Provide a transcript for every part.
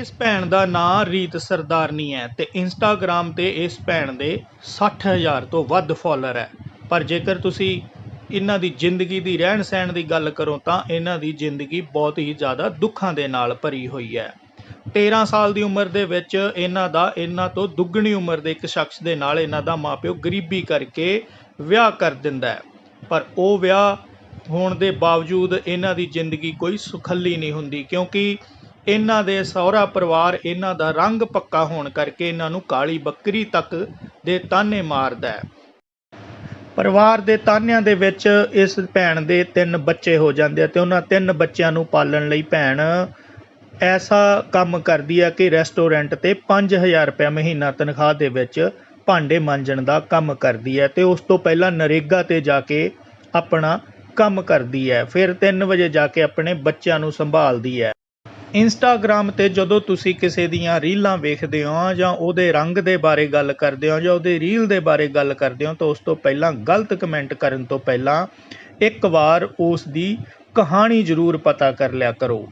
ਇਸ ਭੈਣ ਦਾ ਨਾਂ ਰੀਤ ਸਰਦਾਰਨੀ ਹੈ ਤੇ ਇੰਸਟਾਗ੍ਰam ਤੇ ਇਸ ਭੈਣ ਦੇ 60000 ਤੋਂ ਵੱਧ ਫਾਲੋਅਰ ਹੈ। ਪਰ ਜੇਕਰ ਤੁਸੀਂ ਇਹਨਾਂ ਦੀ ਜ਼ਿੰਦਗੀ ਦੀ ਰਹਿਣ ਸਹਿਣ ਦੀ ਗੱਲ ਕਰੋ ਤਾਂ ਇਹਨਾਂ ਦੀ ਜ਼ਿੰਦਗੀ ਬਹੁਤ ਹੀ ਜ਼ਿਆਦਾ ਦੁੱਖਾਂ ਦੇ ਨਾਲ ਭਰੀ ਹੋਈ ਹੈ। 13 ਸਾਲ ਦੀ ਉਮਰ ਦੇ ਵਿੱਚ ਇਹਨਾਂ ਦਾ, ਇਹਨਾਂ ਤੋਂ ਦੁੱਗਣੀ ਉਮਰ ਦੇ ਇੱਕ ਸ਼ਖਸ ਦੇ ਨਾਲ ਇਹਨਾਂ ਦਾ ਮਾਪਿਓ ਗਰੀਬੀ ਕਰਕੇ ਵਿਆਹ ਕਰ ਦਿੰਦਾ ਹੈ। ਪਰ ਉਹ ਵਿਆਹ ਹੋਣ ਦੇ ਬਾਵਜੂਦ ਇਹਨਾਂ ਦੀ ਜ਼ਿੰਦਗੀ ਕੋਈ ਸੁਖੱਲੀ ਨਹੀਂ ਹੁੰਦੀ ਕਿਉਂਕਿ ਇਹਨਾਂ ਦੇ ਸਹੁਰਾ ਪਰਿਵਾਰ ਇਹਨਾਂ ਦਾ ਰੰਗ ਪੱਕਾ ਹੋਣ ਕਰਕੇ ਇਹਨਾਂ ਨੂੰ ਕਾਲੀ ਬੱਕਰੀ ਤੱਕ ਦੇ ਤਾਨੇ ਮਾਰਦਾ ਹੈ। ਪਰਿਵਾਰ ਦੇ ਤਾਨਿਆਂ ਦੇ ਵਿੱਚ ਇਸ ਭੈਣ ਦੇ ਤਿੰਨ ਬੱਚੇ ਹੋ ਜਾਂਦੇ ਆ ਤੇ ਉਹਨਾਂ ਤਿੰਨ ਬੱਚਿਆਂ ਨੂੰ ਪਾਲਣ ਲਈ ਭੈਣ ਐਸਾ ਕੰਮ ਕਰਦੀ ਆ ਕਿ ਰੈਸਟੋਰੈਂਟ ਤੇ 5000 ਰੁਪਏ ਮਹੀਨਾ ਤਨਖਾਹ ਦੇ ਵਿੱਚ ਭਾਂਡੇ ਮਾਂਜਣ ਦਾ ਕੰਮ ਕਰਦੀ ਹੈ ਤੇ ਉਸ ਤੋਂ ਪਹਿਲਾਂ ਨਰੇਗਾ ਤੇ ਜਾ ਕੇ ਆਪਣਾ ਕੰਮ ਕਰਦੀ ਹੈ ਫਿਰ 3 ਵਜੇ ਜਾ ਕੇ ਆਪਣੇ ਬੱਚਿਆਂ ਨੂੰ ਸੰਭਾਲਦੀ ਹੈ ਇੰਸਟਾਗ੍ਰam ਤੇ ਜਦੋਂ ਤੁਸੀਂ ਕਿਸੇ ਦੀਆਂ ਰੀਲਾਂ ਵੇਖਦੇ ਹੋ ਜਾਂ ਉਹਦੇ ਰੰਗ ਦੇ ਬਾਰੇ ਗੱਲ ਕਰਦੇ ਹੋ ਜਾਂ ਉਹਦੇ ਰੀਲ ਦੇ ਬਾਰੇ ਗੱਲ ਕਰਦੇ ਹੋ ਤਾਂ ਉਸ ਤੋਂ ਪਹਿਲਾਂ ਗਲਤ ਕਮੈਂਟ ਕਰਨ ਤੋਂ ਪਹਿਲਾਂ ਇੱਕ ਵਾਰ ਉਸ ਦੀ ਕਹਾਣੀ ਜ਼ਰੂਰ ਪਤਾ ਕਰ ਲਿਆ ਕਰੋ।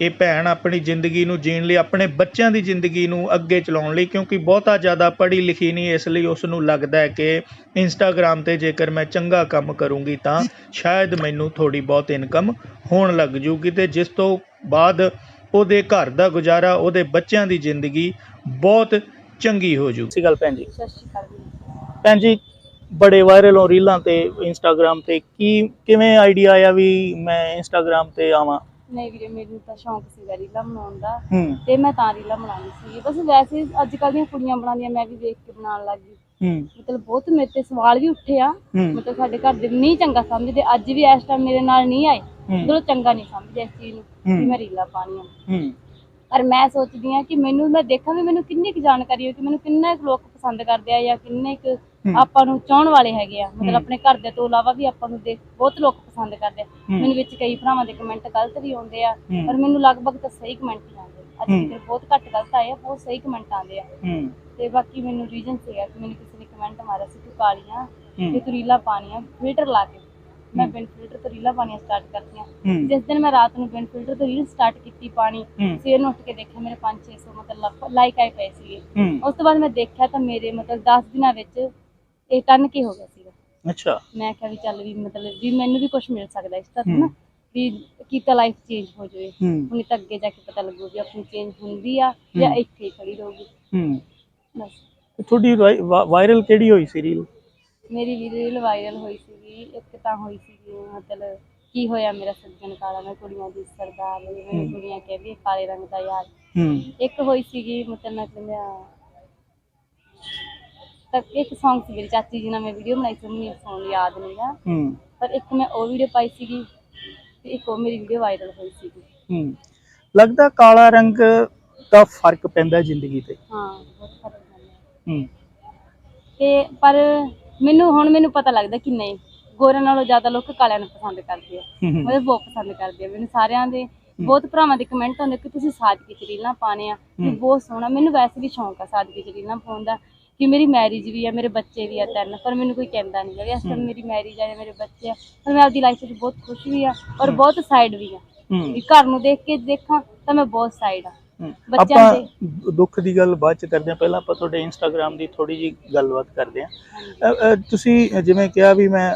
ਇਹ ਭੈਣ ਆਪਣੀ ਜ਼ਿੰਦਗੀ ਨੂੰ ਜੀਣ ਲਈ, ਆਪਣੇ ਬੱਚਿਆਂ ਦੀ ਜ਼ਿੰਦਗੀ ਨੂੰ ਅੱਗੇ ਚਲਾਉਣ ਲਈ ਕਿਉਂਕਿ ਬਹੁਤਾ ਜ਼ਿਆਦਾ ਪੜ੍ਹੀ ਲਿਖੀ ਨਹੀਂ, ਇਸ ਲਈ ਉਸ ਨੂੰ ਲੱਗਦਾ ਹੈ ਕਿ ਇੰਸਟਾਗ੍ਰam ਤੇ ਜੇਕਰ ਮੈਂ ਚੰਗਾ ਕੰਮ ਕਰੂੰਗੀ ਤਾਂ ਸ਼ਾਇਦ ਮੈਨੂੰ ਥੋੜੀ ਬਹੁਤ ਇਨਕਮ ਹੋਣ ਲੱਗ ਜੂਗੀ ਤੇ ਜਿਸ ਤੋਂ ਬਾਅਦ ਉਹਦੇ ਘਰ ਦਾ ਗੁਜ਼ਾਰਾ ਉਹਦੇ ਬੱਚਿਆਂ ਦੀ ਜ਼ਿੰਦਗੀ ਬਹੁਤ ਚੰਗੀ ਹੋ ਜੂ। ਸਤਿ ਗੱਲ ਭੈਣ ਜੀ। ਸਤਿ ਸ਼੍ਰੀ ਅਕਾਲ ਜੀ। ਭੈਣ ਜੀ ਬੜੇ ਵਾਇਰਲ ਹੋ ਰੀਲਾਂ ਤੇ ਇੰਸਟਾਗ੍ਰam ਤੇ ਕੀ ਕਿਵੇਂ ਆਈਡੀਆ ਆਇਆ ਵੀ ਮੈਂ ਇੰਸਟਾਗ੍ਰam ਤੇ ਆਵਾਂ? ਨਹੀਂ ਵੀਰੇ ਮੈਨੂੰ ਤਾਂ ਸ਼ੌਂਕ ਸੀਗਾ ਰੀਲਾਂ ਬਣਾਉਣ ਦਾ। ਹੂੰ। ਤੇ ਮੈਂ ਤਾਂ ਰੀਲਾਂ ਬਣਾਉਂਦੀ ਸੀ ਬਸ ਵੈਸੇ ਅੱਜ ਕੱਲ੍ਹ ਦੀਆਂ ਕੁੜੀਆਂ ਬਣਾਉਂਦੀਆਂ ਮੈਂ ਵੀ ਦੇਖ ਕੇ ਬਣਾਉਣ ਲੱਗ ਗਈ। ਹੂੰ। ਮਤਲਬ ਬਹੁਤ ਮੇਰੇ ਤੇ ਸਵਾਲ ਵੀ ਉੱਠੇ ਆ। ਹੂੰ। ਮਤਲਬ ਸਾਡੇ ਘਰ ਦੇ ਨਹੀਂ ਚੰਗਾ ਸਮਝਦੇ। ਅੱਜ ਵੀ ਇਸ ਟਾਈਮ ਮੇਰੇ ਨਾਲ ਨਹੀਂ ਆਏ। ਮਤਲਬ ਚੰਗਾ ਨਹੀਂ ਸਮਝਦੇ ਇਸ ਚੀਜ਼ ਨੂੰ। ਕਿ ਮੈਂ ਰੀਲਾਂ ਪਾਣੀਆਂ ਹੂੰ ਪਰ ਮੈਂ ਸੋਚਦੀ ਆ ਕਿ ਮੈਨੂੰ ਮੈਂ ਦੇਖਾਂ ਵੀ ਮੈਨੂੰ ਕਿੰਨੀ ਕੁ ਜਾਣਕਾਰੀ ਹੋ ਕਿ ਮੈਨੂੰ ਕਿੰਨੇ ਕੁ ਲੋਕ ਪਸੰਦ ਕਰਦੇ ਆ ਜਾਂ ਕਿੰਨੇ ਕੁ। ਆਪਾਂ ਨੂੰ ਚਾਹਣ ਵਾਲੇ ਹੈਗੇ ਆ। ਮਤਲਬ ਆਪਣੇ ਘਰ ਦੇ ਤੋਂ ਇਲਾਵਾ ਵੀ ਆਪਾਂ ਨੂੰ ਦੇਖ ਬਹੁਤ ਲੋਕ ਪਸੰਦ ਕਰਦੇ ਆ। ਮੈਨੂੰ ਵਿੱਚ ਕਈ ਭਰਾਵਾਂ ਦੇ ਕਮੈਂਟ ਗਲਤ ਵੀ ਆਉਂਦੇ ਆ। ਪਰ ਮੈਨੂੰ ਲਗਭਗ ਤਾਂ ਸਹੀ ਕਮੈਂਟ ਹੀ ਆਉਂਦੇ ਆ। ਅੱਜ। ਤੱਕ ਬਹੁਤ ਘੱਟ ਗਲਤ ਆਏ ਆ ਬਹੁਤ ਸਹੀ ਕਮੈਂਟ ਆਉਂਦੇ ਆ ਤੇ ਬਾਕੀ ਮੈਨੂੰ ਰੀਜ਼ਨ ਸੀਗਾ ਕਿ ਮੈਨੂੰ ਕਿਸੇ ਨੇ ਕਮੈਂਟ ਮਾਰਿਆ ਸੀ ਤੂੰ ਕਾਲੀਆਂ। ਤੇ ਤੂੰ ਰੀਲਾਂ ਪਾਣੀਆਂ ਫਿਲਟਰ ਲਾ ਕੇ ਮੈਂ ਬਿਨ ਫਿਲਟਰ ਤੋਂ ਰੀਲਾਂ ਪਾਣੀਆਂ ਸਟਾਰਟ ਕਰਤੀਆਂ। ਹੂੰ। ਜਿਸ ਦਿਨ ਮੈਂ ਰਾਤ ਨੂੰ ਬਿਨ ਫਿਲਟਰ ਤੋਂ ਰੀਲ ਸਟਾਰਟ ਕੀਤੀ ਪਾਣੀ ਹੂੰ। ਸਵੇਰ ਨੂੰ ਉੱਠ ਕੇ ਦੇਖਿਆ ਮੇਰੇ 5-600 ਮਤਲਬ ਲਾਈਕ ਆਏ ਪਏ ਸੀਗੇ। ਹੂੰ। ਉਸ ਤੋਂ ਬਾਅਦ ਮੈਂ ਦੇਖਿਆ ਤਾਂ ਮੇਰੇ ਮਤਲਬ 10 ਦਿਨਾਂ ਵਿੱਚ ਇਹ ਟਨ ਕੀ ਹੋ ਗਿਆ ਸੀਗਾ। ਅੱਛਾ। ਮੈਂ ਕਿਹਾ ਵੀ ਚੱਲ ਵੀ ਮਤਲਬ ਵੀ ਮੈਨੂੰ ਵੀ ਕੁਝ ਮਿਲ ਸਕਦਾ ਇਸ ਤਰ੍ਹਾਂ ਹੂੰ। ਨਾ ਵੀ ਕੀਤਾ ਲਾਈਫ ਚੇਂਜ ਹੋ ਜਾਵੇ। ਹੂੰ। ਹੁਣ ਤਾਂ ਅੱਗੇ ਜਾ ਕੇ ਪਤਾ ਲੱਗੂ ਵੀ ਆਪਣੀ ਚੇਂਜ ਹੁੰਦੀ ਆ ਜਾਂ ਹੂੰ। ਇੱਥੇ ਹੀ ਖੜੀ ਰਹੂਗੀ। ਹੂੰ। ਬਸ। ਤੇ ਤੁਹਾਡੀ ਵਾਇਰਲ ਕਿਹੜੀ ਹੋਈ ਸੀ ਰੀਲ ਮੇਰੀ ਵੀ ਰੀਲ ਵਾਇਰਲ ਹੋਈ ਸੀਗੀ ਇੱਕ ਤਾਂ ਹੋਈ ਸੀਗੀ ਮਤਲਬ ਕੀ ਹੋਇਆ ਮੇਰਾ ਸੱਜਣ ਕਾਲਾ ਮੈਂ ਕੁੜੀਆਂ ਦੀ ਸਰਦਾਰ ਹੂੰ। ਕੁੜੀਆਂ ਕਹਿੰਦੀਆਂ ਕਾਲੇ ਰੰਗ ਦਾ ਯਾਰ। ਇੱਕ ਹੋਈ ਸੀਗੀ ਮਤਲਬ ਮੈਂ ਕਹਿੰਦਾ ਤਾਂ ਇੱਕ Song ਸੀ ਮੇਰੀ ਚਾਚੀ ਜੀ ਨਾਲ ਮੈਂ ਵੀਡੀਓ ਬਣਾਈ ਸੀ ਮੈਨੂੰ ਸੌਂਗ ਯਾਦ ਨਹੀਂ ਆ। ਪਰ ਇੱਕ ਮੈਂ ਉਹ ਵੀਡੀਓ ਪਾਈ ਸੀਗੀ ਤੇ ਇੱਕ ਉਹ ਮੇਰੀ ਵੀਡੀਓ ਵਾਇਰਲ ਹੋਈ ਸੀਗੀ। ਲੱਗਦਾ ਕਾਲਾ ਰੰਗ ਦਾ ਫ਼ਰਕ ਪੈਂਦਾ ਜ਼ਿੰਦਗੀ ਤੇ। ਹਾਂ ਬਹੁਤ ਫ਼ਰਕ ਪੈਂਦਾ। ਹੂੰ। ਤੇ ਪਰ ਮੈਨੂੰ ਹੁਣ ਮੈਨੂੰ ਪਤਾ ਲੱਗਦਾ ਕਿ ਨਹੀਂ। ਗੋਰਿਆਂ ਨਾਲੋਂ ਜ਼ਿਆਦਾ ਲੋਕ ਕਾਲਿਆਂ ਨੂੰ ਪਸੰਦ ਕਰਦੇ ਆ। ਮਤਲਬ ਬਹੁਤ ਪਸੰਦ ਕਰਦੇ ਆ। ਮੈਨੂੰ ਸਾਰਿਆਂ ਦੇ ਬਹੁਤ ਭਰਾਵਾਂ ਦੇ ਕਮੈਂਟ ਆਉਂਦੇ ਕਿ ਤੁਸੀਂ ਸਾਦਗੀ ਚ ਰੀਲਾਂ ਪਾਣੇ ਆ ਵੀ। ਬਹੁਤ ਸੋਹਣਾ ਮੈਨੂੰ ਵੈਸੇ ਵੀ ਸ਼ੌਂਕ ਆ ਸਾਦਗੀ ਚ ਰੀਲਾਂ ਪਾਉਣ ਦਾ ਕਿ ਮੇਰੀ ਮੈਰਿਜ ਵੀ ਆ ਮੇਰੇ ਬੱਚੇ ਵੀ ਆ ਤਿੰਨ ਪਰ ਮੈਨੂੰ ਕੋਈ ਕਹਿੰਦਾ ਨਹੀਂ ਕਿ ਇਸ ਟਾਈਮ ਮੇਰੀ ਮੈਰਿਜ ਆ ਮੇਰੇ ਬੱਚੇ ਆ। ਪਰ ਮੈਂ ਆਪਦੀ ਲਾਈਫ ਵਿੱਚ ਬਹੁਤ ਖੁਸ਼ ਵੀ ਆ ਔਰ ਬਹੁਤ ਸਾਈਡ ਵੀ ਆ। ਘਰ ਨੂੰ ਦੇਖ ਕੇ ਦੇਖਾਂ ਤਾਂ ਮੈਂ ਬਹੁਤ ਸਾਈਡ ਆ। ਬੱਚਿਆਂ ਆਪਾਂ ਦੇ- ਦੁ- ਦੁੱਖ ਦੀ ਗੱਲ ਬਾਅਦ ਚ ਕਰਦੇ ਹਾਂ। ਪਹਿਲਾਂ ਆਪਾਂ ਤੁਹਾਡੇ ਇੰਸਟਾਗ੍ਰam ਦੀ ਥੋੜੀ ਜੀ ਗੱਲਬਾਤ ਕਰਦੇ ਅ, ਤੁਸੀਂ ਜਿਵੇਂ ਕਿਹਾ ਵੀ ਮੈਂ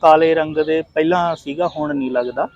ਕਾਲੇ ਰੰਗ ਦੇ ਪਹਿਲਾਂ ਸੀਗਾ ਹੁਣ ਨਹੀਂ ਲੱਗਦਾ।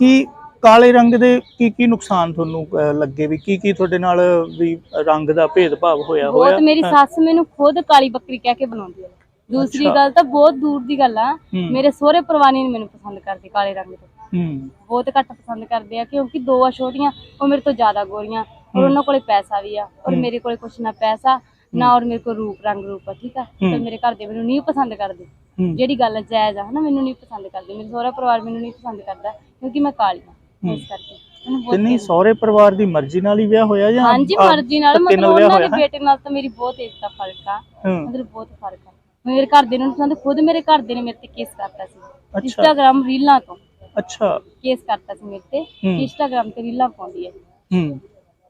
ਕਿ ਕਾਲੇ ਰੰਗ ਦੇ ਕੀ ਕੀ ਨੁਕਸਾਨ ਤੁਹਾਨੂੰ ਲੱਗੇ ਵੀ? ਕੀ ਕੀ ਤੁਹਾਡੇ ਨਾਲ ਵੀ ਰੰਗ ਦਾ ਭੇਦਭਾਵ ਹੋਇਆ ਹੋਇਆ? ਬਹੁਤ ਮੇਰੀ ਸੱਸ ਮੈਨੂੰ ਖੁਦ ਕਾਲੀ ਬੱਕਰੀ ਕਹਿ ਕੇ ਬਣਾਉਂਦੀ ਹੈ। ਦੂਸਰੀ। ਗੱਲ ਤਾਂ ਬਹੁਤ ਦੂਰ ਦੀ ਗੱਲ ਆ। ਮੇਰੇ ਸਹੁਰੇ ਪਰਿਵਾਰ ਨਹੀਂ ਮੈਨੂੰ ਪਸੰਦ ਕਰਦੇ ਕਾਲੇ ਰੰਗ ਹੂੰ ਬਹੁਤ ਘੱਟ ਪਸੰਦ ਕਰਦੇ ਆ ਕਿਉਂਕਿ ਦੋ ਆ ਛੋਟੀਆਂ ਉਹ ਮੇਰੇ ਤੋਂ ਜ਼ਿਆਦਾ ਗੋਰੀਆਂ। ਔਰ ਉਹਨਾਂ ਕੋਲੇ ਪੈਸਾ ਵੀ ਆ। ਔਰ। ਮੇਰੇ ਕੋਲੇ ਕੁਛ ਨਾ ਪੈਸਾ ਨਾ ਔਰ ਮੇਰੇ ਕੋਲ ਰੂਪ ਰੰਗ ਰੂਪ ਆ ਠੀਕ ਆ। ਤੇ ਮੇਰੇ ਘਰ ਦੇ ਮੈਨੂੰ ਨਹੀਂ ਪਸੰਦ ਕਰਦੇ। ਜਿਹੜੀ ਗੱਲ ਜਾਇਜ਼ ਆ ਹਨਾ ਮੈਨੂੰ ਨਹੀਂ ਪਸੰਦ ਕਰਦੇ। ਮੇਰੇ ਸਹੁਰਾ ਪਰਿਵਾਰ ਮੈਨੂੰ ਨਹੀਂ ਪਸੰਦ ਕਰਦਾ ਕਿਉਂਕਿ ਮੈਂ ਕਾਲੀ ਆ ਇਸ ਕਰਕੇ। ਤੇ ਨਹੀਂ ਸਹੁਰੇ ਪਰਿਵਾਰ ਦੀ ਮਰਜ਼ੀ ਨਾਲ ਹੀ ਵਿਆਹ ਹੋਇਆ ਜਾਂ ਹਾਂਜੀ ਮਰਜ਼ੀ ਨਾਲ ਮਤਲਬ ਉਹਨਾਂ ਦੇ? ਬੇਟੇ ਨਾਲ ਤਾਂ ਮੇਰੀ ਬਹੁਤ ਏਜ ਦਾ ਫ਼ਰਕ ਆ। ਮਤਲਬ ਬਹੁਤ ਫ਼ਰਕ ਆ। ਮੇਰੇ ਘਰ ਦੇ ਨੂੰ ਪਸੰਦ ਖੁਦ ਮੇਰੇ ਘਰ ਦੇ ਨੇ ਮੇਰੇ ਤੇ ਕੇਸ ਕਰਤਾ ਸੀ। ਅੱਛਾ। ਇੰਸਟਾਗ੍ਰam ਰੀਲਾਂ ਤੋਂ। ਅੱਛਾ। ਕੇਸ ਕਰਤਾ ਸੀ ਮੇਰੇ ਤੇ। ਹੂੰ। ਇੰਸਟਾਗ੍ਰam ਤੇ ਰੀਲਾਂ ਪਾਉਂਦੀ ਹੈ। ਹੂੰ।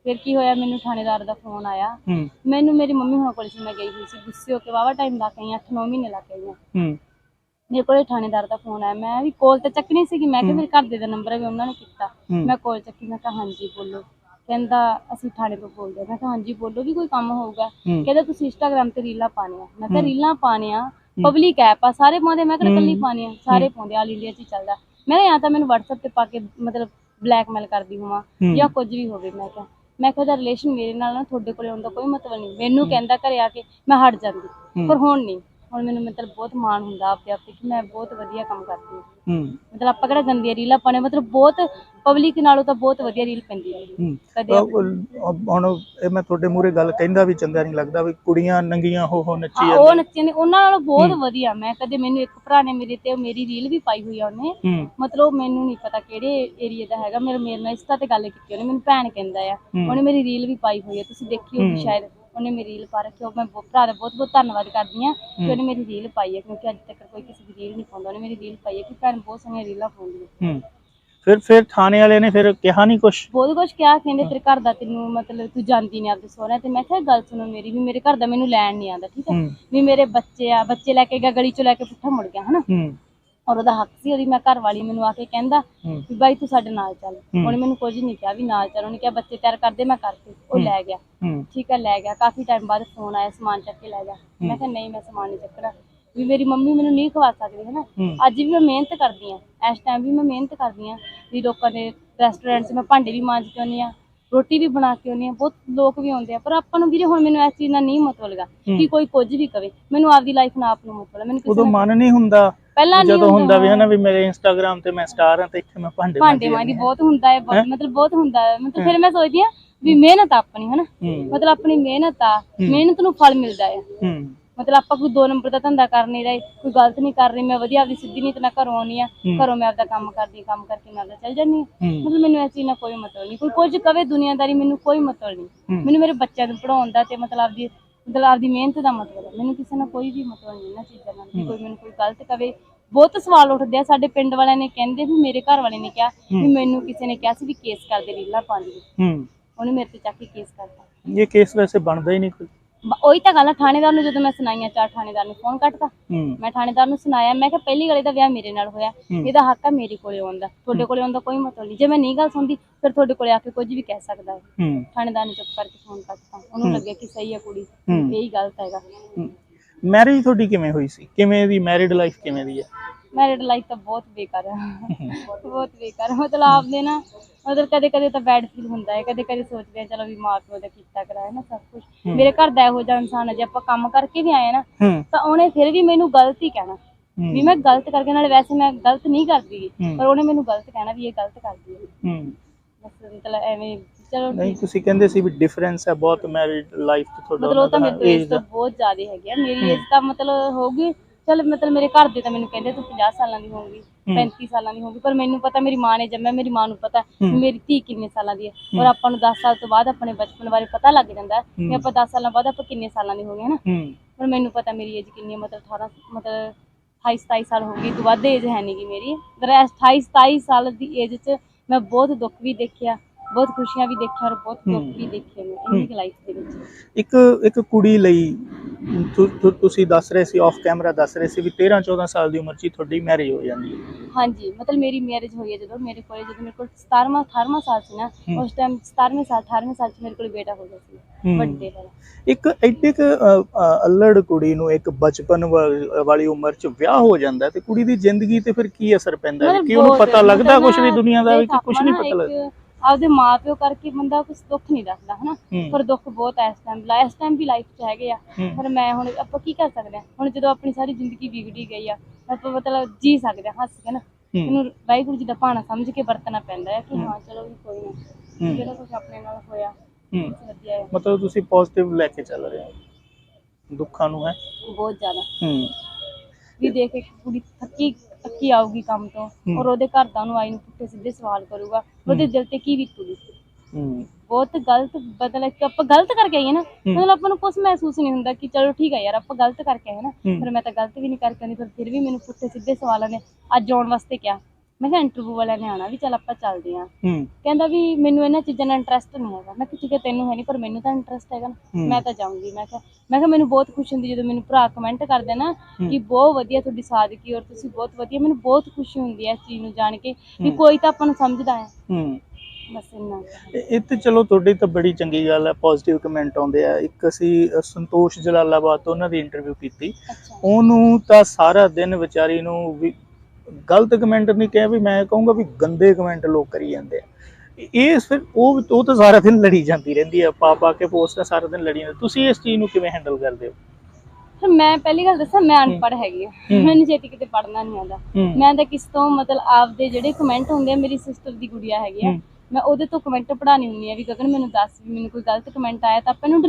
ਫਿਰ ਕੀ ਹੋਇਆ ਮੈਨੂੰ ਥਾਣੇਦਾਰ ਦਾ ਫੋਨ ਆਇਆ। ਹੂੰ। ਮੈਨੂੰ ਮੇਰੀ ਮੰਮੀ ਹੁਣਾਂ ਕੋਲ ਸੀ ਮੈਂ ਗਈ ਹੋਈ ਸੀ। ਗੁੱਸੇ ਹੋ ਕੇ ਵਾਵਾ ਟਾਈਮ ਲਾ ਕੇ ਆਈ 8-9 ਮਹੀਨੇ ਲਾ ਕੇ ਆਈ ਹਾਂ। ਹੂੰ। ਮੇਰੇ ਕੋਲੇ ਥਾਣੇਦਾਰ ਦਾ ਫੋਨ ਆਇਆ। ਮੈਂ ਵੀ ਕੋਲ ਤੇ ਚੱਕਣੀ ਸੀਗੀ। ਮੈਂ ਕਿਹਾ ਮੇਰੇ ਘਰ ਦੇ ਦਾ ਨੰਬਰ ਹੈ ਵੀ ਉਹਨਾਂ ਨੇ ਕੀਤਾ। ਹੂੰ। ਮੈਂ ਕੋਲ ਚੱਕੀ ਮੈਂ ਕਿਹਾ ਹਾਂਜੀ ਬੋਲੋ। ਕਹਿੰਦਾ ਅਸੀਂ ਥਾਣੇ ਤੋਂ ਬੋਲਦੇ ਹਾਂ। ਮੈਂ ਕਿਹਾ ਹਾਂਜੀ ਬੋਲੋ ਵੀ ਕੋਈ ਕੰਮ ਹੋਊਗਾ। ਹੂੰ। ਕਹਿੰਦਾ ਤੁਸੀਂ ਇੰਸਟਾਗ੍ਰam ਤੇ ਰੀਲਾਂ ਪਾਣੀਆਂ ਮੈਂ ਕਿਹਾ। ਰੀਲਾਂ ਪਾਣੀਆਂ ਪਬਲਿਕ ਐਪ ਆ ਸਾਰੇ ਪਾਉਂਦੇ ਮੈਂ ਕਿਹਾ ਕੱਲੀ। ਪਾਣੀਆਂ ਸਾਰੇ ਪਾਉਂਦੇ ਆਲ ਇੰਡੀਆ 'ਚ ਹੀ ਚੱਲਦਾ। ਮੈਂ ਕਿਹਾ ਜਾਂ ਤਾਂ ਮੈਨੂੰ WhatsApp ਤੇ ਪਾ ਕੇ ਮਤਲਬ ਬਲੈਕਮੇਲ ਕਰਦੀ ਹੋਵਾਂ ਹੂੰ। ਜਾਂ ਕੁਝ ਵੀ ਹੋਵੇ ਮੈਂ ਕਿਹਾ ਮੈਂ ਕਿਹਾ ਦਾ ਰਿਲੇਸ਼ਨ ਮੇਰੇ ਨਾਲ ਨਾ ਤੁਹਾਡੇ ਕੋਲੇ ਆਉਣ ਦਾ ਕੋਈ ਮਤਲਬ ਨਹੀਂ ਮੈਨੂੰ ਕਹਿੰਦਾ ਘਰੇ ਆ ਕੇ ਮੈਂ ਹਟ ਜਾਂਦੀ ਹੂੰ। ਪਰ ਹੁਣ ਨਹੀਂ ਹੁਣ ਮੈਨੂੰ ਮਤਲਬ ਬਹੁਤ ਮਾਣ ਹੁੰਦਾ ਆਪਦੇ ਆਪ ਤੇ ਕਿ ਮੈਂ ਬਹੁਤ ਵਧੀਆ ਕੰਮ ਕਰਦੀ ਹਾਂ। ਹੂੰ। ਮਤਲਬ ਆਪਾਂ ਕਿਹੜਾ ਗੰਦੀਆਂ ਰੀਲਾਂ ਪਾਣੇ ਮਤਲਬ ਬਹੁਤ ਪਬਲਿਕ ਨਾਲੋਂ ਤਾਂ ਬਹੁਤ ਵਧੀਆ ਰੀਲ ਪੈਂਦੀ ਹੈ ਹੂੰ। ਕਦੇ ਅਹ ਉਹ- ਹੁਣ ਇਹ ਮੈਂ ਤੁਹਾਡੇ ਮੂਹਰੇ ਗੱਲ ਕਹਿੰਦਾ ਵੀ ਚੰਗਾ ਨਹੀਂ ਲੱਗਦਾ ਵੀ ਕੁੜੀਆਂ ਨੰਗੀਆਂ ਹੋ ਹੋ ਨੱਚੀ ਹਾਂ, ਉਹ ਜਾਂਦੀਆਂ। ਨੱਚੇ ਨੇ ਉਹਨਾਂ ਨਾਲੋਂ ਬਹੁਤ ਵਧੀਆ। ਮੈਂ ਕਦੇ ਮੈਨੂੰ ਇੱਕ ਭਰਾ ਨੇ ਮੇਰੇ ਤੇ ਮੇਰੀ ਰੀਲ ਵੀ ਪਾਈ ਹੋਈ ਆ ਉਹਨੇ। ਹੂੰ। ਮਤਲਬ ਮੈਨੂੰ ਨਹੀਂ ਪਤਾ ਕਿਹੜੇ ਏਰੀਆ ਦਾ ਹੈਗਾ। ਮੇਰੇ ਮੇਰੇ ਨਾਲ ਇੰਸਟਾ ਤੇ ਗੱਲ ਕੀਤੀ ਉਹਨੇ ਮੈਨੂੰ ਭੈਣ ਕਹਿੰਦਾ ਆ। ਉਹਨੇ ਮੇਰੀ ਰੀਲ ਵੀ ਪਾਈ ਹੋਈ ਹੈ ਤੁਸੀਂ ਦੇਖੀ ਹੋਗੀ ਹੂੰ। ਸ਼ਾਇਦ। ਉਹਨੇ ਮੇਰੀ ਰੀਲ ਪਾ ਰੱਖੀ ਉਹ ਮੈਂ ਬਹੁਤ- ਭਰਾ ਦਾ ਬਹੁਤ ਬਹੁਤ ਧੰਨਵਾਦ ਕਰਦੀ ਆ ਕਿ ਉਹਨੇ ਮੇਰੀ ਰੀਲ ਪਾਈ ਹੈ ਕਿਉਂਕਿ ਅੱਜ ਤੱਕ ਕੋਈ ਕਿਸੇ ਦੀ ਰੀਲ ਨਹੀਂ ਪਾਉਂਦਾ। ਉਹਨੇ ਮੇਰੀ ਰੀਲ ਪਾਈ ਹੈ ਕਿ ਭੈਣ ਬਹੁਤ ਸੋਹਣੀਆਂ ਰੀਲਾਂ ਪਾਉਂਦੀ ਹੈ ਹੂੰ। ਫਿਰ ਫਿਰ ਥਾਣੇ ਵਾਲੇ ਨੇ ਫਿਰ ਕਿਹਾ ਨਹੀਂ ਕੁਛ? ਬਹੁਤ ਕੁਝ ਕਿਹਾ ਕਹਿੰਦੇ ਤੇਰੇ ਘਰ ਦਾ ਤੈਨੂੰ ਮਤਲਬ ਤੂੰ ਜਾਂਦੀ ਨਹੀਂ ਆਪਦੇ ਸਹੁਰਿਆਂ ਤੇ। ਮੈਂ ਕਿਹਾ ਗੱਲ ਸੁਣੋ ਮੇਰੀ ਵੀ ਮੇਰੇ ਘਰ ਦਾ ਮੈਨੂੰ ਲੈਣ ਨਹੀਂ ਆਉਂਦਾ ਠੀਕ ਹੈ ਹੂੰ। ਵੀ ਮੇਰੇ ਬੱਚੇ ਆ ਬੱਚੇ ਲੈ ਕੇ ਗਿਆ ਗਲੀ ਚੋਂ ਲੈ ਕੇ ਪੁੱਠਾ ਮੁੜ ਗਿਆ ਹਨਾ? ਹੂੰ। ਔਰ ਉਹਦਾ ਹੱਕ ਸੀ ਉਹਦੀ ਮੈਂ ਘਰ ਵਾਲੀ ਮੈਨੂੰ ਆ ਕੇ ਕਹਿੰਦਾ ਵੀ ਬਾਈ ਤੂੰ ਸਾਡੇ ਨਾਲ ਚੱਲ। ਉਹਨੇ ਮੈਨੂੰ ਕੁਝ ਨਹੀਂ ਕਿਹਾ ਵੀ ਨਾਲ ਚੱਲ। ਉਹਨੇ ਕਿਹਾ ਬੱਚੇ ਤਿਆਰ ਕਰਦੇ ਮੈਂ ਕਰਤੇ ਉਹ। ਲੈ ਗਿਆ। ਠੀਕ ਹੈ ਲੈ ਗਿਆ। ਕਾਫੀ ਟਾਈਮ ਬਾਅਦ ਫੋਨ ਆਇਆ ਸਮਾਨ ਚੱਕ ਕੇ ਲੈ ਜਾ ਮੈਂ ਕਿਹਾ ਨਹੀਂ ਮੈਂ ਸਮਾਨ ਨਹੀਂ ਚੱਕਣਾ। ਵੀ ਮੇਰੀ ਮੰਮੀ ਮੈਨੂੰ ਨਹੀਂ ਖਵਾ ਸਕਦੀ ਹੈ। ਨਾ ਅੱਜ ਵੀ ਮੈਂ ਮਿਹਨਤ ਕਰਦੀ ਆ ਇਸ ਟਾਈਮ ਵੀ ਮੈਂ ਮਿਹਨਤ ਕਰਦੀ ਆ ਵੀ ਲੋਕਾਂ ਦੇ ਰੈਸਟੋਰੈਂਟ 'ਚ ਮੈਂ ਭਾਂਡੇ ਵੀ ਮਾਂਜ ਕੇ ਆਉਂਦੀ ਆ ਰੋਟੀ ਵੀ ਬਣਾ ਕੇ ਆਉਂਦੀ ਆ ਬਹੁਤ ਲੋਕ ਵੀ ਆਉਂਦੇ ਆ ਪਰ ਆਪਾਂ ਨੂੰ ਵੀਰੇ ਹੁਣ ਮੈਨੂੰ ਇਸ ਚੀਜ਼ ਨਾਲ ਨਹੀਂ ਮਤਲਬ ਲਗਾ ਕਿ ਕੋਈ ਕੁਝ ਵੀ ਕਵੇ। ਮੈਨੂੰ ਆਪਦੀ ਲਾਈਫ ਨਾਲ ਆਪ ਨੂੰ ਮਤਲਬ। ਮੈਨੂੰ ਕਿਸੇ ਉਦੋਂ ਮਨ ਨਹੀਂ ਹੁੰਦਾ। ਪਹਿਲਾਂ ਨਹੀਂ ਜਦੋਂ ਹੁੰਦਾ ਵੀ ਹਾਂ। ਹਨਾ ਵੀ ਮੇਰੇ ਇੰਸਟਾਗ੍ਰam ਤੇ ਮੈਂ ਸਟਾਰ ਹਾਂ ਤੇ ਇੱਥੇ ਮੈਂ ਭਾਂਡੇ ਭਾਂਡੇ ਜਾਂਦੀ ਬਹੁਤ ਹੁੰਦਾ ਹੈ ਮਤਲਬ ਬਹੁਤ ਹੁੰਦਾ ਹੈ। ਮਤਲਬ ਫਿਰ ਮੈਂ ਸੋਚਦੀ ਆ ਵੀ ਮਿਹਨਤ ਆਪਣੀ ਹਨਾ? ਹੂੰ। ਮਤਲਬ ਆਪਣੀ ਮਿਹਨਤ ਆ ਮਿਹਨਤ ਨੂੰ ਫਲ ਮਿਲਦਾ ਹੈ। ਹੂੰ। ਮਤਲਬ ਆਪਾਂ ਕੋਈ ਦੋ ਨੰਬਰ ਦਾ ਧੰਦਾ ਕਰ ਨਹੀਂ ਰਹੇ ਕੋਈ ਗਲਤ ਨਹੀਂ ਕਰ ਰਹੀ ਮੈਂ ਵਧੀਆ ਆਪਦੀ ਸਿੱਧੀ ਨੀਤ ਨਾਲ ਘਰੋਂ ਆਉਣੀ ਆ ਹੂੰ। ਘਰੋਂ ਮੈਂ ਆਪਦਾ ਕੰਮ ਕਰਦੀ ਹਾਂ, ਕੰਮ ਕਰਕੇ ਮੈਂ ਆਪਦਾ ਚੱਲ ਜਾਂਦੀ ਹਾਂ। ਹੂੰ। ਮਤਲਬ ਮੈਨੂੰ ਚੀਜ਼ ਨਾਲ ਕੋਈ ਮਤਲਬ ਨਹੀਂ ਕੋਈ ਕੁਝ ਕਵੇ ਦੁਨੀਆਦਾਰੀ ਮੈਨੂੰ ਕੋਈ ਮਤਲਬ ਨਹੀਂ। ਹੂੰ। ਮੈਨੂੰ ਮੇਰੇ ਬੱਚਿਆਂ ਨੂੰ ਪੜਾਉਣ ਦਾ ਤੇ ਮਤਲਬ ਆਪਦੀ ਮਤਲਬ ਆਪਦੀ ਮਿਹਨਤ ਦਾ ਮਤਲਬ ਹੈ। ਮੈਨੂੰ ਕਿਸੇ ਨਾਲ ਕੋਈ ਵੀ ਮਤਲਬ ਨਹੀਂ ਇਹਨਾਂ ਚੀਜ਼ਾਂ ਨਾਲ ਵੀ ਕੋਈ ਮੈਨੂੰ ਕੋਈ ਗਲਤ ਕਵੇ। ਬਹੁਤ ਸਵਾਲ ਉੱਠਦੇ ਆ। ਸਾਡੇ ਪਿੰਡ ਵਾਲਿਆਂ ਨੇ ਕਹਿੰਦੇ ਵੀ ਮੇਰੇ ਘਰ ਵਾਲੇ ਨੇ ਕਿਹਾ ਵੀ ਮੈਨੂੰ ਕਿਸੇ ਨੇ ਕਿਹਾ ਸੀ ਵੀ ਕੇਸ ਕਰਦੇ ਰੀਲਾਂ ਪਾਉਂਦੀ ਹੂੰ। ਉਹਨੇ ਮੇਰੇ ਤੇ ਚੱਕ ਕੇ ਕੇਸ ਕਰਤਾ। ਇਹ ਕੇਸ ਵੈਸੇ ਬਣਦਾ ਹੀ ਨਹੀਂ ਕੋਈ। ਬ- ਉਹੀ ਤਾਂ ਗੱਲ ਆ ਥਾਣੇਦਾਰ ਨੂੰ ਜਦੋਂ ਮੈਂ ਸੁਣਾਈਆਂ ਚਾਰ ਥਾਣੇਦਾਰ ਨੇ ਫੋਨ ਕੱਟਤਾ ਹੂੰ। ਮੈਂ ਥਾਣੇਦਾਰ ਨੂੰ ਸੁਣਾਇਆ ਮੈਂ ਕਿਹਾ ਪਹਿਲੀ ਗੱਲ ਇਹਦਾ ਵਿਆਹ ਮੇਰੇ ਨਾਲ ਹੋਇਆ ਹੂੰ। ਇਹਦਾ ਹੱਕ ਆ ਮੇਰੇ ਕੋਲੇ ਆਉਣ ਦਾ ਤੁਹਾਡੇ ਕੋਲੇ ਆਉਣ ਦਾ ਕੋਈ ਮਤਲਬ ਨਹੀਂ ਜੇ ਮੈਂ ਨਹੀਂ ਗੱਲ ਸੁਣਦੀ ਫਿਰ ਤੁਹਾਡੇ ਕੋਲੇ ਆ ਕੇ ਕੁਝ ਵੀ ਕਹਿ ਸਕਦਾ ਹੈ ਹੂੰ। ਥਾਣੇਦਾਰ ਨੇ ਚੁੱਪ ਕਰਕੇ ਫੋਨ ਕੱਟਤਾ ਉਹਨੂੰ ਲੱਗਿਆ ਕਿ ਸਹੀ ਹੈ ਕੁੜੀ ਹੂੰ। ਇਹੀ ਗਲਤ ਹੈਗਾ। ਮੈਰਿਜ ਤੁਹਾਡੀ ਕਿਵੇਂ ਹੋਈ ਸੀ? ਕਿਵੇਂ ਦੀ ਮੈਰਿਡ ਲਾਈਫ ਕਿਵੇਂ ਦੀ ਹੈ ਮੈਰਿਡ ਲਾਈਫ ਤਾਂ ਬਹੁਤ ਬੇਕਾਰ ਹੈ ਬਹੁਤ ਬੇਕਾਰ। ਮਤਲਬ ਆਪਦੇ ਨਾ ਮਤਲਬ ਕਦੇ ਕਦੇ ਤਾਂ ਬੈਡ ਫੀਲ ਹੁੰਦਾ ਹੈ। ਕਦੇ ਕਦੇ ਸੋਚਦੇ ਆ ਚਲੋ ਵੀ ਮਾਂ ਪਿਓ ਦਾ ਕੀਤਾ ਕਰਾਇਆ ਨਾ ਸਭ ਕੁਝ ਮੇਰੇ ਘਰ ਦਾ ਇਹੋ ਜਿਹਾ ਇਨਸਾਨ ਹੈ ਜੇ ਆਪਾਂ ਕੰਮ ਕਰਕੇ ਵੀ ਆਏ ਨਾ ਤਾਂ ਉਹਨੇ ਫਿਰ ਵੀ ਮੈਨੂੰ ਗਲਤ ਹੀ ਕਹਿਣਾ। ਵੀ ਮੈਂ ਗਲਤ ਕਰਕੇ ਨਾਲ ਵੈਸੇ ਮੈਂ ਗਲਤ ਨਹੀਂ ਕਰਦੀ। ਪਰ ਉਹਨੇ ਮੈਨੂੰ ਗਲਤ ਕਹਿਣਾ ਵੀ ਇਹ ਗਲਤ ਕਰਦੀ ਹੈ। ਹੂੰ। ਬਸ ਮਤਲਬ ਐਵੇਂ ਚਲੋ ਨਹੀਂ ਤੁਸੀਂ ਕਹਿੰਦੇ ਸੀ ਵੀ ਡਿਫਰੈਂਸ ਹੈ ਬਹੁਤ ਮੈਰਿਡ ਲਾਈਫ ਤੇ ਤੁਹਾਡਾ ਮਤਲਬ ਤਾਂ ਮੇਰੇ ਤੋਂ ਬਹੁਤ ਜ਼ਿਆਦਾ ਹੈਗੀ ਆ। ਮੇਰੀ ਏਜ ਤਾਂ ਮਤਲਬ ਹੋਊਗੀ ਚਲ ਮਤਲਬ ਮੇਰੇ ਘਰ ਦੇ ਤਾਂ ਮੈਨੂੰ ਕਹਿੰਦੇ ਤੂੰ 50 ਸਾਲਾਂ ਦੀ ਹੋਊਗੀ 35 ਸਾਲਾਂ ਦੀ ਹੋਊਗੀ ਪਰ ਮੈਨੂੰ ਪਤਾ ਮੇਰੀ ਮਾਂ ਨੇ ਜੰਮਿਆ ਮੇਰੀ ਮਾਂ ਨੂੰ ਪਤਾ ਮੇਰੀ ਧੀ ਕਿੰਨੇ ਸਾਲਾਂ ਦੀ ਹੈ। ਔਰ ਆਪਾਂ ਨੂੰ 10 ਸਾਲ ਤੋਂ ਬਾਅਦ ਆਪਣੇ ਬਚਪਨ ਬਾਰੇ ਪਤਾ ਲੱਗ ਜਾਂਦਾ ਹੈ ਕਿ ਆਪਾਂ 10 ਸਾਲਾਂ ਬਾਅਦ ਆਪਾਂ ਕਿੰਨੇ ਸਾਲਾਂ ਦੇ ਹੋ ਗਏ ਹਨਾ ਪਰ ਮੈਨੂੰ ਪਤਾ ਮੇਰੀ ਏਜ ਕਿੰਨੀ ਹੈ ਮਤਲਬ 18 ਮਤਲਬ 28 27 ਸਾਲ ਹੋ ਗਈ ਤੋਂ ਵੱਧ ਏਜ ਹੈ ਨਹੀਂਗੀ ਮੇਰੀ। ਪਰ ਇਸ 28 27 ਸਾਲ ਦੀ ਏਜ 'ਚ ਮੈਂ ਬਹੁਤ ਦੁੱਖ ਵੀ ਦੇਖਿਆ ਬਹੁਤ ਖੁਸ਼ੀਆਂ ਵੀ ਦੇਖੀਆਂ ਔਰ ਬਹੁਤ ਦੁੱਖ ਵੀ ਦੇਖੇ ਮੈਂ ਇੰਨੀ ਲਾਈਫ ਦੇ ਵਿੱਚ। ਇੱਕ ਇੱਕ ਕੁੜੀ ਲਈ ਤੁਸੀਂ ਦੱਸ ਰਹੇ ਸੀ ਆਫ ਕੈਮਰਾ ਦੱਸ ਰਹੇ ਸੀ ਵੀ 13 14 ਸਾਲ ਦੀ ਉਮਰ 'ਚ ਹੀ ਤੁਹਾਡੀ ਮੈਰਿਜ ਹੋ ਜਾਂਦੀ ਹੈ। ਹਾਂਜੀ ਮਤਲਬ ਮੇਰੀ ਮੈਰਿਜ ਹੋਈ ਹੈ ਜਦੋਂ ਮੇਰੇ ਕੋਲੇ ਜਦੋਂ ਮੇਰੇ ਕੋਲ 17ਵਾਂ 18ਵਾਂ ਸਾਲ ਸੀ ਨਾ ਉਸ ਟਾਈਮ 17ਵੇਂ ਸਾਲ 18ਵੇਂ ਸਾਲ 'ਚ ਮੇਰੇ ਕੋਲ ਬੇਟਾ ਹੋ ਗਿਆ ਸੀ। ਵੱਡੇ ਵਾਲਾ। ਇੱਕ ਐਡੀ ਕੁ, ਅਲੜ ਕੁੜੀ ਨੂੰ ਇੱਕ ਬਚਪਨ ਵਾਲੀ ਉਮਰ 'ਚ ਵਿਆਹ ਹੋ ਜਾਂਦਾ ਤੇ ਕੁੜੀ ਦੀ ਜ਼ਿੰਦਗੀ ਤੇ ਫਿਰ ਕੀ ਅਸਰ ਪੈਂਦਾ? ਕਿ ਉਹਨੂੰ ਪਤਾ ਲੱਗਦਾ ਕੁਝ ਵੀ ਦੁਨੀਆ ਦਾ ਕਿ ਕੁਝ ਨਹੀਂ ਪਤਾ ਲੱਗਦਾ? ਆਪਦੇ ਮਾਪਿਓ ਕਰਕੇ ਬੰਦਾ ਕੁਝ ਦੁੱਖ ਨਹੀਂ ਦੱਸਦਾ ਹਨਾ। ਪਰ ਦੁੱਖ ਬਹੁਤ ਇਸ ਟਾਈਮ ਇਸ ਟਾਈਮ ਵੀ ਲਾਈਫ 'ਚ ਹੈਗੇ ਆ। ਪਰ ਮੈਂ ਹੁਣ ਆਪਾਂ ਕੀ ਕਰ ਸਕਦੇ ਹਾਂ ਹੁਣ ਜਦੋਂ ਆਪਣੀ ਸਾਰੀ ਜ਼ਿੰਦਗੀ ਵਿਗੜੀ ਗਈ ਆ ਆਪਾਂ ਮਤਲਬ ਜੀ ਸਕਦੇ ਹਾਂ ਹੱਸ ਕੇ ਨਾ। ਇਹਨੂੰ ਵਾਹਿਗੁਰੂ ਜੀ ਦਾ ਭਾਣਾ ਸਮਝ ਕੇ ਵਰਤਣਾ ਪੈਂਦਾ ਹੈ ਕਿ ਹਾਂ। ਚਲੋ ਵੀ ਕੋਈ ਨਾ। ਜਿਹੜਾ ਕੁਝ ਆਪਣੇ ਨਾਲ ਹੋਇਆ ਹੂੰ। ਵਧੀਆ ਹੈ। ਮਤਲਬ ਤੁਸੀਂ ਪੋਜ਼ਿਟਿਵ ਲੈ ਕੇ ਚੱਲ ਰਹੇ ਹੋ। ਦੁੱਖਾਂ ਨੂੰ ਹੈ। ਬਹੁਤ ਜ਼ਿਆਦਾ। ਹੂੰ। ਵੀ ਦੇਖ ਕੇ ਕੁੜੀ ਥੱਕੀ ਥੱਕੀ ਆਊਗੀ ਕੰਮ ਤੋਂ ਔਰ ਉਹਦੇ ਘਰ ਦਾ ਨੂੰ ਆਈ ਨੂੰ ਪੁੱਠੇ ਸਿੱਧੇ ਸਵਾਲ ਕਰੂਗਾ ਉਹਦੇ ਦਿਲ ਤੇ ਕੀ ਬੀਤੂਗੀ? ਹੂੰ। ਬਹੁਤ ਗਲਤ ਬਦਲ ਕਿ ਆਪਾਂ ਗਲਤ ਕਰਕੇ ਆਈਏ ਨਾ ਮਤਲਬ ਆਪਾਂ ਨੂੰ ਕੁਝ ਮਹਿਸੂਸ ਨਹੀਂ ਹੁੰਦਾ ਕਿ ਚਲੋ ਠੀਕ ਹੈ ਯਾਰ ਆਪਾਂ ਗਲਤ ਕਰਕੇ ਆਏ ਨਾ। ਪਰ ਮੈਂ ਤਾਂ ਗਲਤ ਵੀ ਨਹੀਂ ਕਰਕੇ ਆਉਂਦੀ ਪਰ ਫਿਰ ਵੀ ਮੈਨੂੰ ਪੁੱਠੇ ਸਿੱਧੇ ਸਵਾਲਾਂ ਨੇ ਅੱਜ ਆਉਣ ਵਾਸਤੇ ਕਿਹਾ। ਮੈਂ ਕਿਹਾ ਇੰਟਰਵਿਊ ਵਾਲਿਆਂ ਨੇ ਆਣਾ ਵੀ ਚੱਲ ਆਪਾਂ ਚੱਲਦੇ ਆਂ ਹੂੰ। ਕਹਿੰਦਾ ਵੀ ਮੈਨੂੰ ਇਹਨਾਂ ਚੀਜ਼ਾਂ ਨਾਲ ਇੰਟਰਸਟ ਨਹੀਂ ਹੈਗਾ। ਮੈਂ ਕਿਹਾ ਠੀਕ ਹੈ ਤੈਨੂੰ ਹੈ ਨਹੀਂ ਪਰ ਮੈਨੂੰ ਤਾਂ ਇੰਟਰਸਟ ਹੈਗਾ ਨਾ। ਮੈਂ ਤਾਂ ਜਾਊਂਗੀ। ਮੈਂ ਕਿਹਾ ਮੈਂ ਕਿਹਾ ਮੈਨੂੰ ਬਹੁਤ ਖੁਸ਼ੀ ਹੁੰਦੀ ਜਦੋਂ ਮੈਨੂੰ ਭਰਾ ਕਮੈਂਟ ਕਰਦੇ ਨਾ ਕਿ ਬਹੁਤ ਵਧੀਆ ਤੁਹਾਡੀ ਸਾਦਗੀ ਔਰ ਤੁਸੀਂ ਬਹੁਤ ਵਧੀਆ ਮੈਨੂੰ ਬਹੁਤ ਖੁਸ਼ੀ ਹੁੰਦੀ ਹੈ ਇਸ ਚੀਜ਼ ਨੂੰ ਜਾਣ ਕੇ ਵੀ ਕੋਈ ਤਾਂ ਆਪਾਂ ਨੂੰ ਸਮਝਦਾ ਹੈ। ਹੂੰ। ਬਸ ਇੰਨਾ। ਕੁ ਹੈ। ਇਹ ਤੇ ਚਲੋ ਤੁਹਾਡੀ ਤਾਂ ਬੜੀ ਚੰਗੀ ਗੱਲ ਹੈ ਪੋਜ਼ਿਟਿਵ ਕਮੈਂਟ ਆਉਂਦੇ ਆ। ਇੱਕ ਅਸੀਂ ਸੰਤੋਸ਼ ਜਲਾਲਾਬਾਦ ਤੋਂ ਉਹਨਾਂ ਦੀ ਇੰਟਰਵਿਊ ਕੀਤੀ। ਉਹਨੂੰ ਤਾਂ ਸਾਰਾ ਦਿਨ ਵਿਚਾਰੀ ਨੂੰ ਗਲਤ ਕਮੈਂਟ ਨਹੀਂ ਕਿਹਾ ਵੀ ਮੈਂ ਕਹੂੰਗਾ ਵੀ ਗੰਦੇ ਕਮੈਂਟ ਲੋਕ ਕਰੀ ਜਾਂਦੇ ਆ। ਇਹ ਫਿਰ ਉਹ ਉਹ ਤਾਂ ਸਾਰਾ ਦਿਨ ਲੜੀ ਜਾਂਦੀ ਰਹਿੰਦੀ ਆ ਪਾ ਪਾ ਕੇ ਪੋਸਟਾਂ ਸਾਰਾ ਦਿਨ ਲੜੀ ਜਾਂਦੀ। ਤੁਸੀਂ ਇਸ ਚੀਜ਼ ਨੂੰ ਕਿਵੇਂ ਹੈਂਡਲ ਕਰਦੇ ਹੋ? ਫਿਰ ਮੈਂ ਪਹਿਲੀ ਗੱਲ ਦੱਸਾਂ ਮੈਂ ਅਨਪੜ੍ਹ ਹੈਗੀ ਆ। ਮੈਨੂੰ ਛੇਤੀ ਕਿਤੇ ਪੜ੍ਹਨਾ ਨਹੀਂ ਆਉਂਦਾ। ਮੈਂ ਤਾਂ ਕਿਸ ਤੋਂ ਮਤਲਬ ਆਪਦੇ ਜਿਹੜੇ ਕਮੈਂਟ ਹੁੰਦੇ ਆ ਮੇਰੀ ਸਿਸਟਰ ਦੀ ਗੁੜੀਆ ਹੈਗੀ ਆ। ਮੈਂ ਉਹਦੇ ਤੋਂ ਕਮੈਂਟ ਪੜ੍ਹਾਣੀ ਹੁੰਦੀ ਆ ਵੀ ਗਗਨ ਮੈਨੂੰ ਦੱਸ ਵੀ ਮੈਨੂੰ ਕੋਈ ਗਲਤ ਕਮੈਂਟ ਆਇਆ ਤਾਂ ਆਪਾਂ ਇਹਨੂੰ